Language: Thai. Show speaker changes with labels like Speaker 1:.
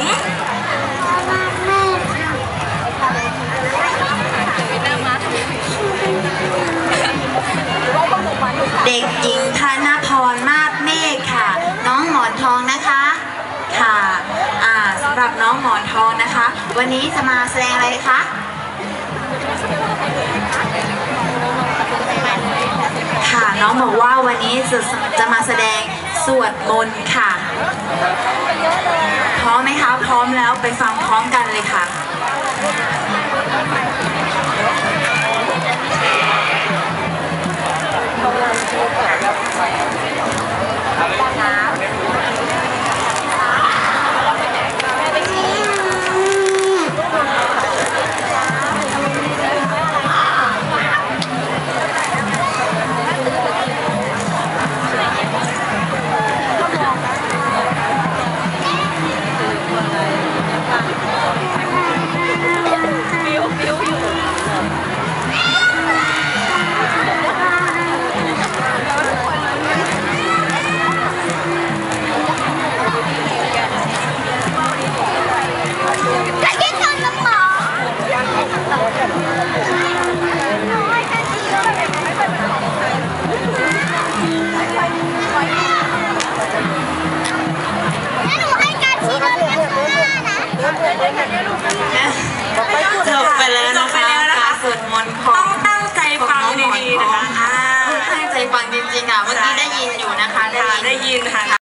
Speaker 1: ง
Speaker 2: เด็กหญิงธนพรมาบเมฆค่ะ น้องหมอนทองนะคะค่ะอ่าสำหรับน้องหมอนทองนะคะ วันนี้จะมาแสดงอะไรคะค่ะน้องบอกว่าวันนี้จะจะมาแสดงสวดมนต์ค่ะ ร้อมแล้วไปฟังพร้อมกันเลยค่ะจะ จบไปแล้วจนะบไปคะแล้วนะคะการสวดมนต์ของต้อง
Speaker 1: ตั้งใจฟังดีๆนะคะอ่า
Speaker 2: ตั้งใจฟังจริงๆอะเมื่อกี้ได้ยินอยู่นะคะ ได้ค่ะยิน ได้
Speaker 1: ยินค่ะ